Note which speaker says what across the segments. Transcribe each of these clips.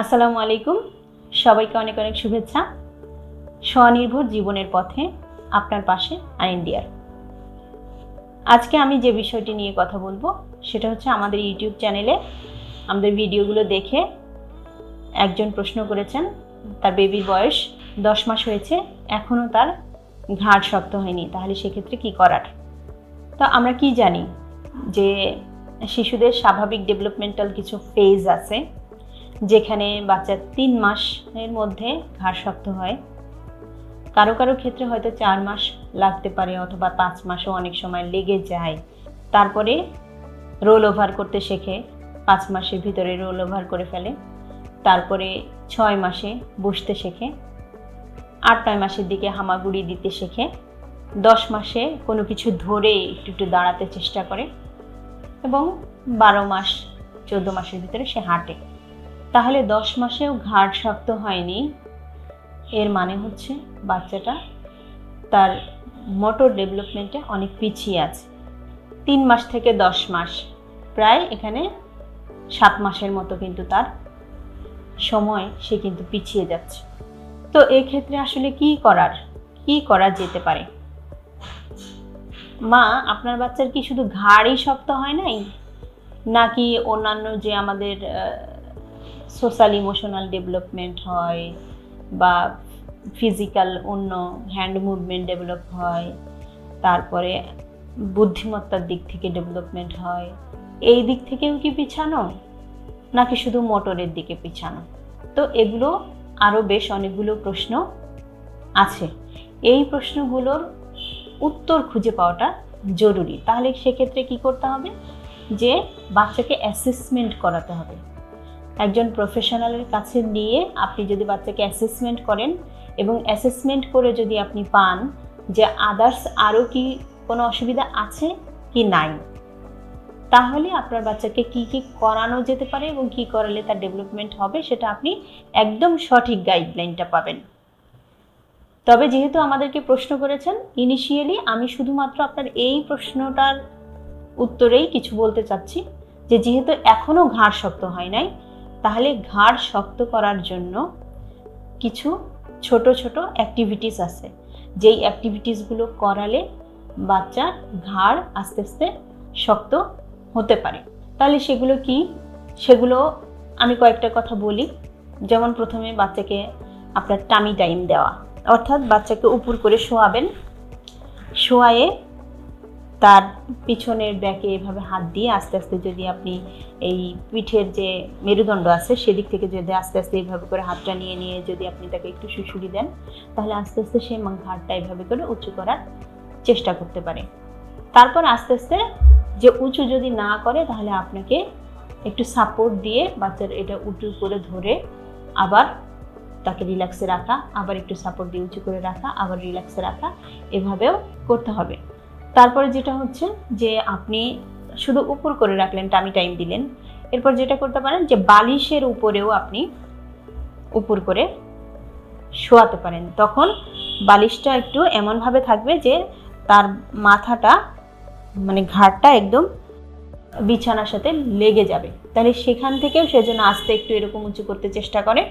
Speaker 1: আসসালামু আলাইকুম। সবাইকে অনেক অনেক শুভেচ্ছা। স্বনির্ভর জীবনের পথে আপনার পাশে আইন ডিয়ার। আজকে আমি যে বিষয়টি নিয়ে কথা বলব, সেটা হচ্ছে আমাদের ইউটিউব চ্যানেলে আমাদের ভিডিওগুলো দেখে একজন প্রশ্ন করেছেন, তার বেবির বয়স দশ মাস হয়েছে, এখনও তার ঘাড় শক্ত হয়নি, তাহলে সেক্ষেত্রে কি করার? তো আমরা কি জানি যে শিশুদের স্বাভাবিক ডেভেলপমেন্টাল কিছু ফেজ আছে যেখানে বাচ্চার তিন মাসের মধ্যে ঘাড় শক্ত হয়। কারও কারও ক্ষেত্রে হয়তো চার মাস লাগতে পারে অথবা পাঁচ মাসও অনেক সময় লেগে যায়। তারপরে রোল ওভার করতে শেখে, পাঁচ মাসের ভিতরে রোল ওভার করে ফেলে। তারপরে ছয় মাসে বসতে শেখে। আট, নয় মাসের দিকে হামাগুড়ি দিতে শেখে। দশ মাসে কোনো কিছু ধরে একটু একটু দাঁড়াতে চেষ্টা করে এবং বারো মাস, চোদ্দ মাসের ভিতরে সে হাঁটে। তাহলে দশ মাসেও ঘাড় শক্ত হয়নি। এর মানে হচ্ছে বাচ্চাটা তার মোটর ডেভেলপমেন্টে অনেক পিছিয়ে আছে। তিন মাস থেকে দশ মাস। প্রায় এখানে সাত মাসের মতো কিন্তু তার সময় সে কিন্তু পিছিয়ে যাচ্ছে। তো এক্ষেত্রে আসলে কি করার? কি করা যেতে পারে? মা, আপনার বাচ্চার কি শুধু ঘাড়ই শক্ত হয় নাই? নাকি অন্যান্য যে আমাদের সোশ্যাল ইমোশনাল ডেভেলপমেন্ট হয় বা ফিজিক্যাল অন্য হ্যান্ড মুভমেন্ট ডেভেলপ হয়, তারপরে বুদ্ধিমত্তার দিক থেকে ডেভেলপমেন্ট হয়। এই দিক থেকেও কি পিছানো? নাকি শুধু মোটরের দিকে পিছানো? তো এগুলো আরও বেশ অনেকগুলো প্রশ্ন আছে। এই প্রশ্নগুলোর উত্তর খুঁজে পাওয়াটা জরুরি। তাহলে সেক্ষেত্রে কি করতে হবে? যে বাচ্চাকে অ্যাসেসমেন্ট করাতে হবে। একজন প্রফেশনালের কাছে নিয়ে আপনি যদি বাচ্চাকে অ্যাসেসমেন্ট করেন এবং অ্যাসেসমেন্ট করে যদি আপনি পান যে আদার্স আরও কি কোনো অসুবিধা আছে কি নাই, তাহলে আপনার বাচ্চাকে কি কি করানো যেতে পারে এবং কি করালে তার ডেভেলপমেন্ট হবে সেটা আপনি একদম সঠিক গাইডলাইনটা পাবেন। তবে যেহেতু আমাদেরকে প্রশ্ন করেছেন ইনিশিয়ালি আমি শুধুমাত্র আপনার এই প্রশ্নটার উত্তরেই কিছু বলতে চাচ্ছি যে যেহেতু এখনও ঘাড় শক্ত হয় নাই তাহলে ঘাড় শক্ত করার জন্য কিছু ছোট ছোট অ্যাক্টিভিটিস আছে। যেই অ্যাক্টিভিটিসগুলো করালে বাচ্চা ঘাড় আস্তে আস্তে শক্ত হতে পারে। তাহলে সেগুলো কি? সেগুলো আমি কয়েকটা কথা বলি। যেমন প্রথমে বাচ্চাকে আপনার টামি টাইম দেওয়া। অর্থাৎ বাচ্চাকে উপর করে শোয়াবেন। শোয়ায়ে তার পিছনের ব্যাকে এভাবে হাত দিয়ে আস্তে আস্তে যদি আপনি এই পিঠের যে মেরুদণ্ড আছে সেদিক থেকে যদি আস্তে আস্তে এইভাবে করে হাতটা নিয়ে নিয়ে যদি আপনি তাকে একটু শুশুড়ি দেন, তাহলে আস্তে আস্তে সে ঘাটটা এইভাবে করে উঁচু করার চেষ্টা করতে পারে। তারপর আস্তে আস্তে যে উঁচু যদি না করে, তাহলে আপনাকে একটু সাপোর্ট দিয়ে বাচ্চার এটা উঁচু করে ধরে আবার তাকে রিল্যাক্সে রাখা, আবার একটু সাপোর্ট দিয়ে উঁচু করে রাখা, আবার রিল্যাক্সে রাখা, এভাবেও করতে হবে। তারপরে যেটা হচ্ছে যে আপনি শুধু উপর করে রাখলেন টামি টাইম দিলেন। এরপর যেটা করতে পারেন যে বালিশের উপরেও আপনি উপর করে শোয়াতে পারেন। তখন বালিশটা একটু এমনভাবে থাকবে যে তার মাথাটা মানে ঘাড়টা একদম বিছানার সাথে লেগে যাবে। তাহলে সেখান থেকেও সে যেন আস্তে একটু এরকম উঁচু করতে চেষ্টা করে।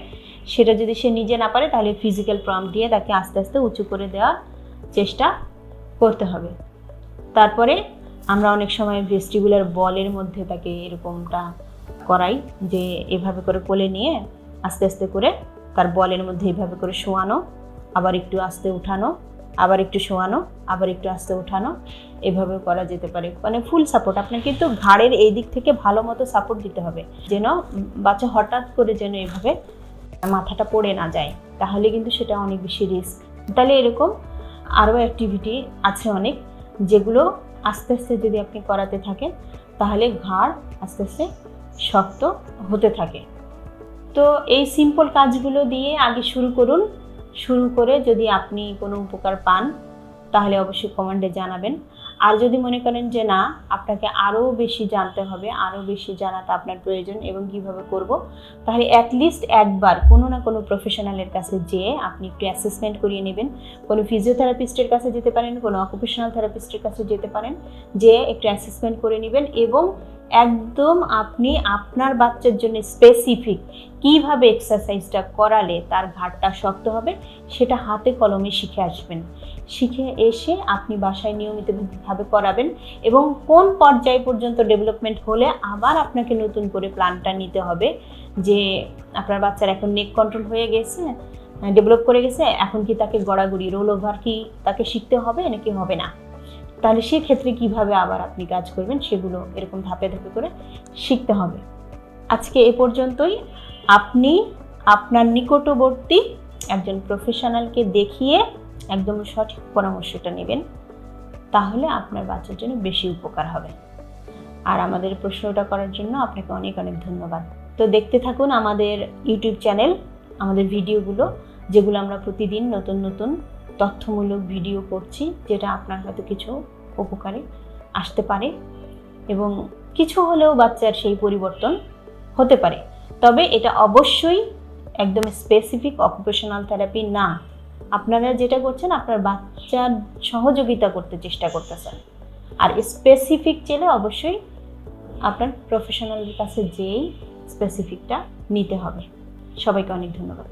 Speaker 1: সেটা যদি সে নিজে না পারে, তাহলে ফিজিক্যাল প্রম দিয়ে তাকে আস্তে আস্তে উঁচু করে দেওয়ার চেষ্টা করতে হবে। তারপরে আমরা অনেক সময় ভেস্টিবুলার বলের মধ্যে তাকে এরকমটা করাই যে এভাবে করে কোলে নিয়ে আস্তে আস্তে করে তার বলের মধ্যে এভাবে করে শোয়ানো, আবার একটু আস্তে উঠানো, আবার একটু শোয়ানো, আবার একটু আস্তে উঠানো, এভাবে করা যেতে পারে। মানে ফুল সাপোর্ট আপনার কিন্তু ঘাড়ের এই দিক থেকে ভালো মতো সাপোর্ট দিতে হবে। যেন বাচ্চা হঠাৎ করে যেন এভাবে মাথাটা পড়ে না যায়, তাহলে কিন্তু সেটা অনেক বেশি রিস্ক তাহলে এরকম আরও অ্যাক্টিভিটি আছে অনেক। যেগুলো আস্তে আস্তে যদি আপনি করাতে থাকেন, তাহলে ঘাড় আস্তে আস্তে শক্ত হতে থাকে। তো এই সিম্পল কাজগুলো দিয়ে আগে শুরু করুন। শুরু করে যদি আপনি কোনো উপকার পান, তাহলে অবশ্যই কমেন্টে জানাবেন। আর যদি মনে করেন যে না, আপনাকে আরও বেশি জানতে হবে আরও বেশি জানাতে আপনার প্রয়োজন এবং কীভাবে করব, তাহলে অ্যাটলিস্ট একবার কোনো না কোনো প্রফেশনালের কাছে যেয়ে আপনি একটু অ্যাসেসমেন্ট করিয়ে নেবেন। কোনো ফিজিওথেরাপিস্টের কাছে যেতে পারেন, কোনো অকুপেশনাল থেরাপিস্টের কাছে যেতে পারেন যে একটু অ্যাসেসমেন্ট করে নেবেন এবং একদম আপনি আপনার বাচ্চার জন্য স্পেসিফিক কীভাবে এক্সারসাইজটা করালে তার ঘাটটা শক্ত হবে, সেটা হাতে কলমে শিখে আসবেন। শিখে এসে আপনি বাসায় নিয়মিতভাবে করাবেন এবং কোন পর্যায় পর্যন্ত ডেভেলপমেন্ট হলে আবার আপনাকে নতুন করে প্ল্যানটা নিতে হবে যে আপনার বাচ্চার এখন নেক কন্ট্রোল হয়ে গেছে ডেভেলপ করে গেছে, এখন কি তাকে গড়াগড়ি রোল ওভার কি তাকে শিখতে হবে নাকি হবে না? তাহলে সেক্ষেত্রে কীভাবে আবার আপনি কাজ করবেন সেগুলো এরকম ধাপে ধাপে করে শিখতে হবে। আজকে এ পর্যন্তই। আপনি আপনার নিকটবর্তী একজন প্রফেশনালকে দেখিয়ে একদম সঠিক পরামর্শটা নেবেন, তাহলে আপনার বাচ্চার জন্য বেশি উপকার হবে। আর আমাদের প্রশ্নটা করার জন্য আপনাকে অনেক অনেক ধন্যবাদ। তো দেখতে থাকুন আমাদের ইউটিউব চ্যানেল আমাদের ভিডিওগুলো যেগুলো আমরা প্রতিদিন নতুন নতুন তথ্যমূলক ভিডিও করছি যেটা আপনার হয়তো কিছু উপকারে আসতে পারে এবং কিছু হলেও বাচ্চার সেই পরিবর্তন হতে পারে। তবে এটা অবশ্যই একদম স্পেসিফিক অকুপেশনাল থেরাপি না। আপনারা যেটা করছেন, আপনার বাচ্চার সহযোগিতা করতে চেষ্টা করতেছেন। আর স্পেসিফিক চেলে অবশ্যই আপনার প্রফেশনালের কাছে যেই স্পেসিফিকটা নিতে হবে। সবাইকে অনেক ধন্যবাদ।